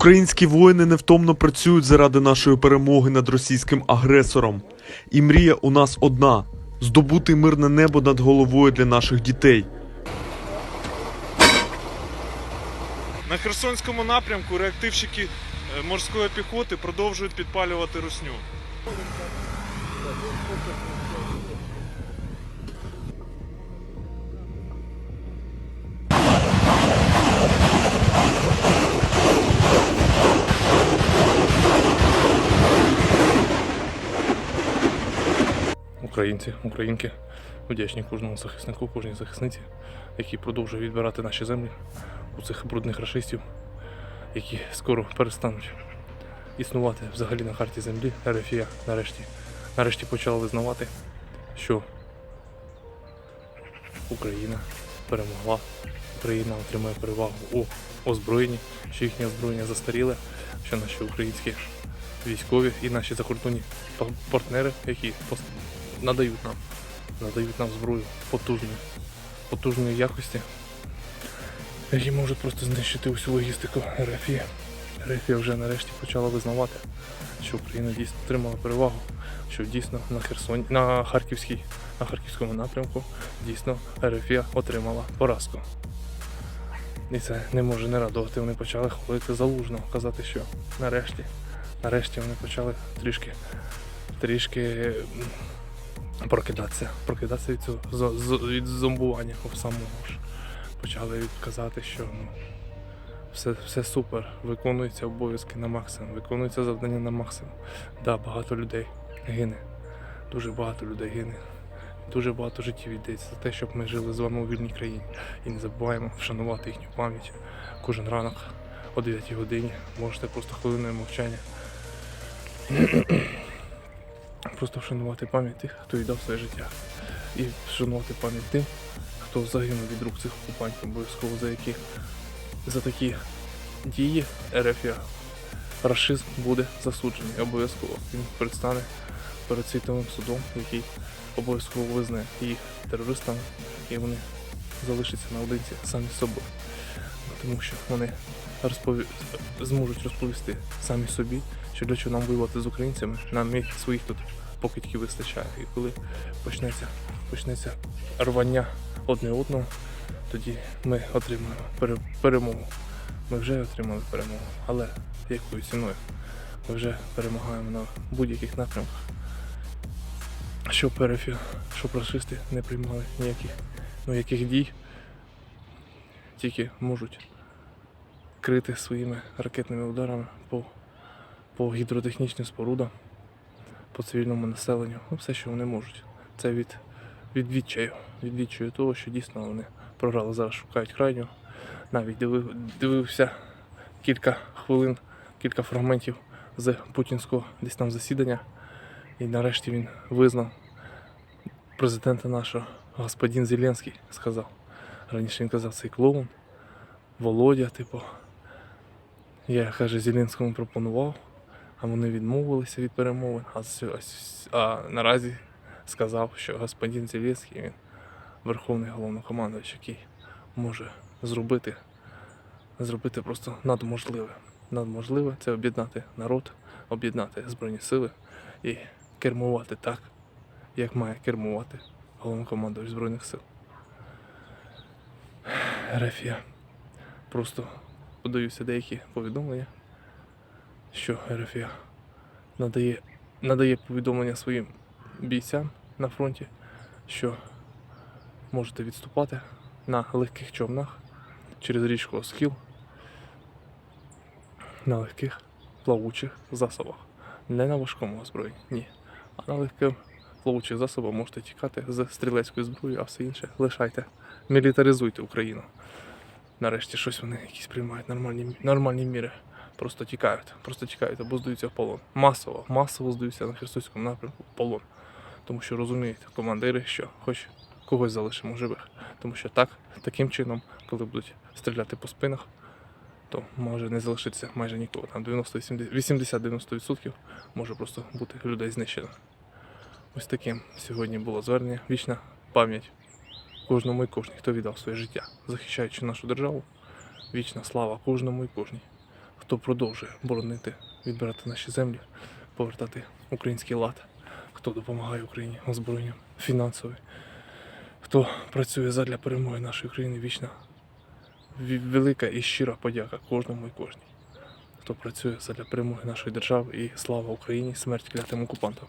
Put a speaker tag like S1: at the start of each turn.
S1: Українські воїни невтомно працюють заради нашої перемоги над російським агресором. І мрія у нас одна здобути мирне небо над головою для наших дітей.
S2: На Херсонському напрямку реактивщики е, морської піхоти продовжують підпалювати русню.
S3: Українці, українки, вдячні кожному захиснику, кожній захисниці, які продовжують відбирати наші землі у цих брудних рашистів, які скоро перестануть існувати взагалі на карті землі. РФІА нарешті, нарешті почала визнавати, що Україна перемогла, Україна отримує перевагу у озброєнні, що їхнє озброєння застаріле, що наші українські військові і наші закордонні партнери, які надають нам, надають нам зброю потужної, потужної якості, які можуть просто знищити усю логістику РФІ. РФІ вже нарешті почала визнавати, що Україна дійсно отримала перевагу, що дійсно на Херсоні, на Харківській, на Харківському напрямку дійсно РФІ отримала поразку. І це не може не радувати. Вони почали хвалити залужно, казати, що нарешті, нарешті вони почали трішки, трішки прокидатися, прокидатися від цього від зомбування самого ж. Почали казати, що ну, все, все супер, виконуються обов'язки на максимум, виконуються завдання на максимум. Да, багато людей гине. Дуже багато людей гине. Дуже багато життів йдеться за те, щоб ми жили з вами у вільній країні. І не забуваємо вшанувати їхню пам'ять. Кожен ранок о 9 годині можете просто хвилиною мовчання. Просто вшанувати пам'ять тих, хто віддав своє життя. І вшанувати пам'ять тим, хто загинув від рук цих окупантів, обов'язково за які за такі дії РФ рашизм буде засуджений. Обов'язково він предстане перед світовим судом, який обов'язково визнає їх терористами, і вони залишаться наодинці самі з собою. Тому що вони розпові... зможуть розповісти самі собі, що для чого нам воювати з українцями, нам і своїх тут покидьки вистачає. І коли почнеться, почнеться рвання одне одного, тоді ми отримаємо пере- перемогу. Ми вже отримали перемогу, але якою ціною? Ми вже перемагаємо на будь-яких напрямках. Щоб РФ, щоб расисти не приймали ніяких, ну, яких дій, тільки можуть крити своїми ракетними ударами по, по гідротехнічним спорудам, по цивільному населенню. Ну, все, що вони можуть. Це від, від відчаю. Від відчаю того, що дійсно вони програли, зараз шукають крайнього. Навіть дивив, дивився кілька хвилин, кілька фрагментів з путінського десь там засідання. І нарешті він визнав президента нашого, господин Зеленський, сказав. Раніше він казав цей клоун, Володя, типу. Я, каже, Зеленському пропонував, а вони відмовилися від перемовин. А, а наразі сказав, що господин Зеленський він верховний головнокомандувач, який може зробити, зробити просто надможливе. Надможливе це об'єднати народ, об'єднати Збройні сили і кермувати так, як має кермувати головнокомандувач Збройних сил. Рефія. Просто подаються деякі повідомлення, що РФія надає, надає повідомлення своїм бійцям на фронті, що можете відступати на легких човнах через річку Оскіл, на легких плавучих засобах. Не на важкому озброєнні, ні. А на легких плавучих засобах можете тікати з стрілецькою зброєю, а все інше лишайте. Мілітаризуйте Україну. Нарешті щось вони якісь приймають нормальні, нормальні міри. Просто тікають, просто тікають або здаються в полон. Масово, масово здаються на Херсонському напрямку в полон. Тому що розуміють командири, що хоч когось залишимо живих. Тому що так, таким чином, коли будуть стріляти по спинах, то може не залишитися майже нікого. Там 80-90% може просто бути людей знищено. Ось таким сьогодні було звернення. Вічна пам'ять кожному і кожній, хто віддав своє життя, захищаючи нашу державу. Вічна слава кожному і кожній, хто продовжує боронити, відбирати наші землі, повертати український лад, хто допомагає Україні озброєнням фінансово, хто працює задля перемоги нашої країни вічна. Велика і щира подяка кожному і кожній, хто працює задля перемоги нашої держави і слава Україні, смерть клятим окупантам.